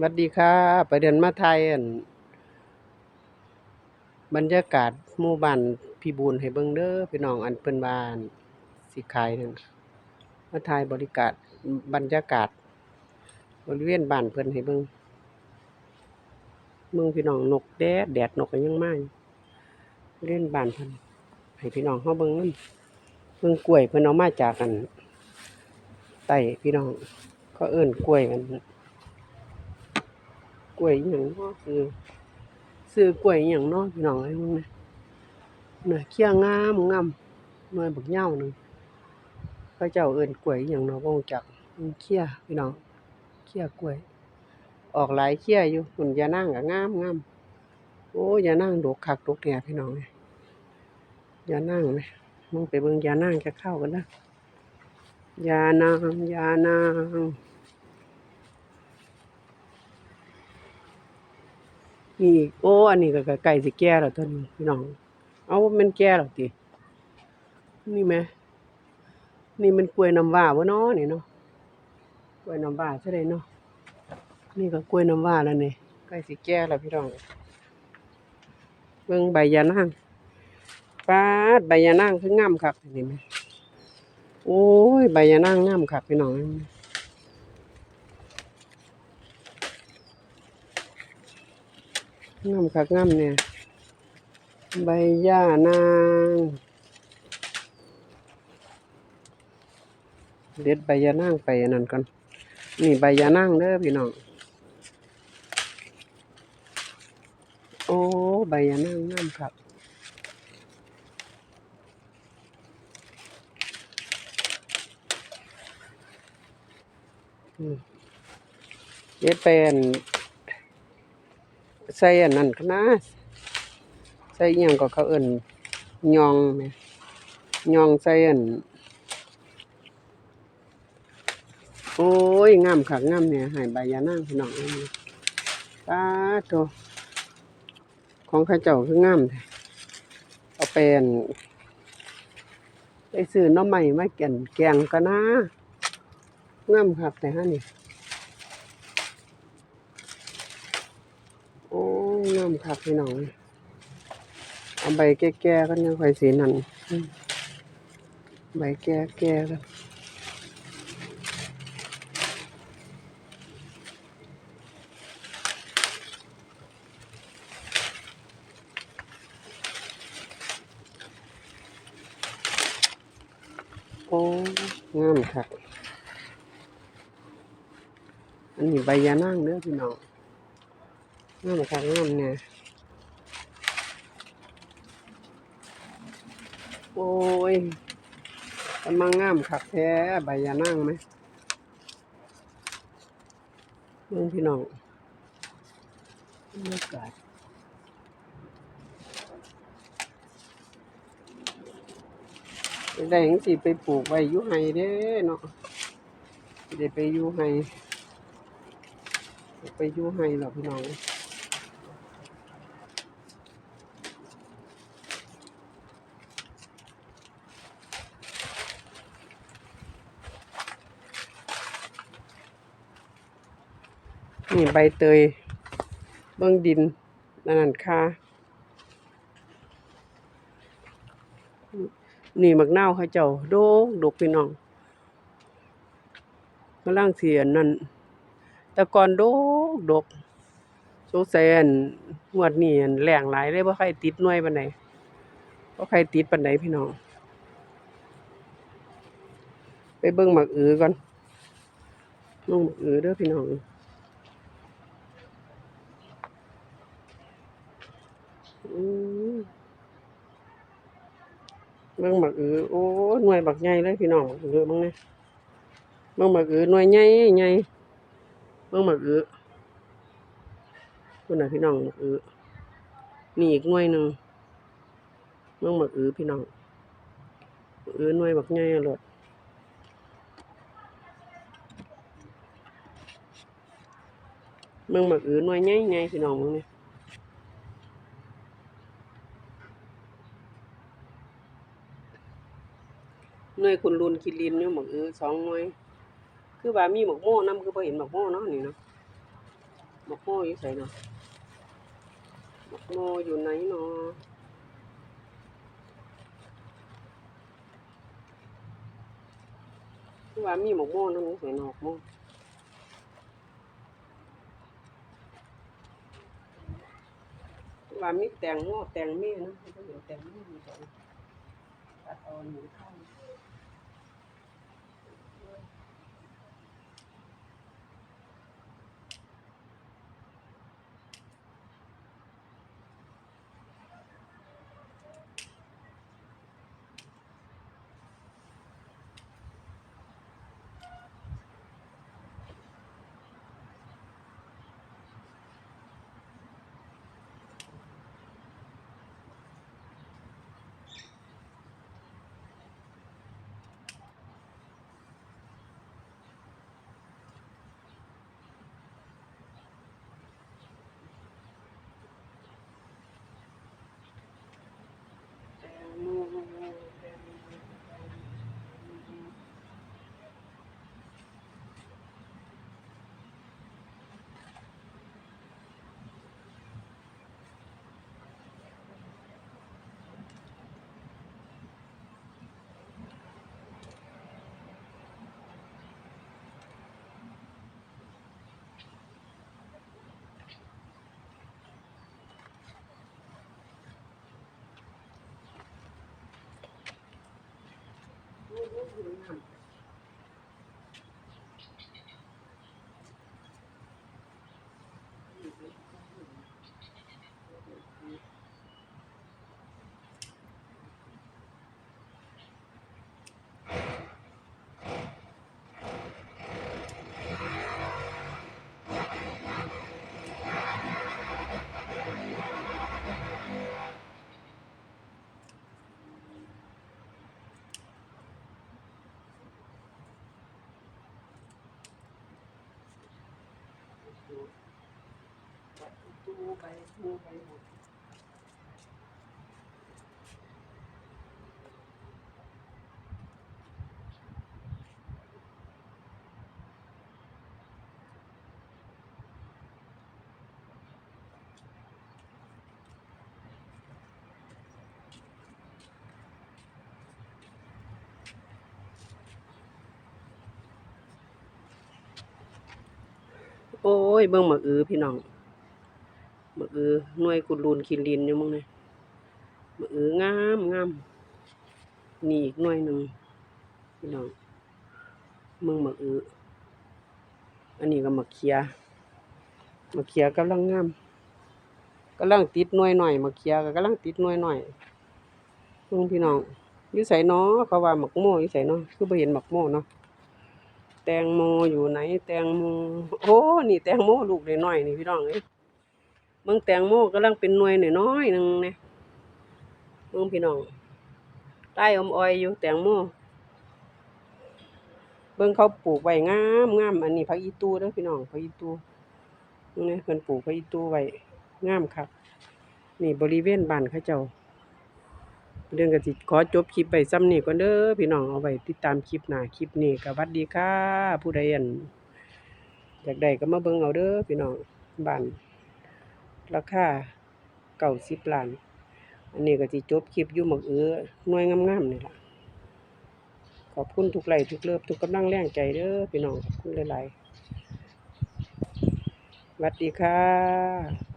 สวัสดีค่ะไปเดินมาไทยอันบรรยากาศหมู่บ้านพิบูลให้เบิ่งเด้อพี่น้องอันเพิ่นว่านสิขายนั่นมาถ่ายบริการบรรยากาศ บริเวณบ้านเพิ่นให้เบิ่งเมืองพี่น้องนกแดดแดดนกก็ยังมาอยู่บริเวณบ้านเพิ่นให้พี่น้องเฮาเบิ่งนำเบิ่งกล้วยเพิ่นเอามาจากอันใต้พี่น้องเขาเอิ้นกล้วยอัน กล้วยอหยังเนาะคือซื้อกล้วยอหยังเนาะพี่น้องเอ้ยมึงนะน่ะเคี้ยงามงามหน่วยบักเหย้าหนึ่งเขาเจ้าเอิ้นกล้วยอหยังเนาะบ่รู้จักอืมเคี้ยพี่น้องเคี้ยกล้วย ออกหลายเคี้ยอยู่หุ่นยานางก็งามงามโอ้ยานางดกคักดกแหน่พี่น้องเอ้ยยานางแหมมึงไปเบิ่งยานางจะเข้ากันนะยานางยานาง นี่อีกโอ้ อันนี้ก็ใกล้สิแก่แล้วตัวนี้พี่น้อง เอามันแก่แล้วตินี่แหมนี่มันกล้วยน้ำว้าบ่เนาะนี่เนาะกล้วยน้ำว้าซะได้เนาะนี่ก็กล้วยน้ำว้าแล้วนี่ใกล้สิแก่แล้วพี่น้องเบิ่งใบยานางปาดใบยานางคืองามคักนี่แหมโอ้ยใบยานางงามคักพี่น้อง งามคักงามเนี่ย ใบหญ้านางเด็ดใบยานางไปนนั้นก่อนนี่ใบยานางเด้อพี่น้อง โอ้ใบยานางงามครับเด็ดไปอัน ใส่อันนั้นก็นะใส่ยังก็เขาเอิ้นยองแหมยองใส่อันโอ้ยงามคักงามเนี่ยให้ใบยานางพี่น้องเอามาปาดโตของข้าเจ้าคืองามแท้เอาไปอันไปซื้อน้อใหม่มาแกงแกงก็นะงามคักแต่ฮะนี่ โอ้ ยงามคักพี่น้องเอาใบแก่ๆกันยังค่อยสีนั่นใบแก่ๆกันโอ้งามคักอันนี้ใบยานางเด้อพี่น้อง งามคักงามเนี่ยโอ้ยกำลังงามคักแท้ใบยานางไหมเมืองพี่น้องบรรยากาศได้จังสิไปปลูกไว้อยู่ไห้เด้เนาะได้ไปยูไห้ไปยูไห้หรอพี่น้อง นี่ใบเตย เบื้องดินนั่นนค่านี่มักนาวเขาเจ้าโดกดกพี่น้องกำลังเสียนั่นแต่ก่อนโดกดกสงสัยอันงวดนี้อันแรงหลายเลยบ่ใครติดหน่วยปานใดบ่ใครติดปานใดพี่น้อง ไปเบิ่งหมักอือก่อนลงหมักอือเด้อพี่น้อง อืม เบิ่งบักอือโอ้หน่วยบักใหญ่เลยพี่น้องบักอือเบิ่งนี่เบิ่งบักอือหน่วยใหญ่ใหญ่เบิ่งบักอือพุ่นน่ะพี่น้องบักอือนี่อีกหน่วยหนึ่งเบิ่งบักอือพี่น้องอือหน่วยบักใหญ่อะโลดเบิ่งบักอือหน่วยใหญ่ใหญ่พี่น้องเบิ่งนี่ น่วยคุณรุนคิรินอยู่หมกเออสองหน่วย คือว่ามีหมกโม่นํคือบ่เห็นหมกโม่เนาะนี่เนาะหมกโมอยู่ไสเนาะหมกโม่อยู่ไหนเนาะคือว่ามีหมกโมนั่นไสเนาะหมกโมคือว่ามีแตงโมแตงเม่นะแตงโมอยู่ตรงตัดเอาหนูข้าแตงโ ตู้ไปตู้ไปหมดโอ้ย เบิ่งหมาอือพี่น้อง มากอือหน่วยกุดรูนคินลินอยู่มึงเนี่หมากอืองามงามนี่อีกหน่วยหนึ่งพี่น้องมึงมากอืออันนี้ก็มาเขียมาเขียกำลังงามกำลังติดหน่วยหน่อยมาเขียก็กำลังติดหน่วยหน่อยมึงพี่น้องยู่ไสเนาะเขาว่าหมากโมอยู่ไสเนาะคือบ่เห็นหมากโมเนาะแตงโมอยู่ไหน แตงโมโอ้นี่แตงโมลูกน้อยนี่พี่น้องเอ้ย เบิ่งแตงโมกำลังเป็นหน่วยน้อยหนึงเนี่ยเบิ่งพี่น้องใต้อมออยอยู่แตงโมเบิ่งเขาปลูกไว้งามงามอันนี้ผักอีตูเด้อพี่น้องผักอีตูนี่เพิ่นปลูกผักอีตูไว้งามคักนี่บริเวณบ้านเขาเจ้าเรื่องก็สิขอจบคลิปไปซ้ำนี่ก่อนเด้อพี่น้องเอาไว้ติดตามคลิปหน้าคลิปนี้ก็หวัดดีค่ะผู้ใดอันอยากได้ก็มาเบิ่งเอาเด้อพี่น้องบ้าน ราคาเก่าสิบล้าน อันนี้ก็สิจบคลิปอยู่หมกเอือหน่วยงามๆนี่ล่ะ ขอบคุณทุกไลค์ทุกเลิฟทุกกำลังแรงใจเด้อพี่น้องขอบคุณหลายๆสวัสดีค่ะ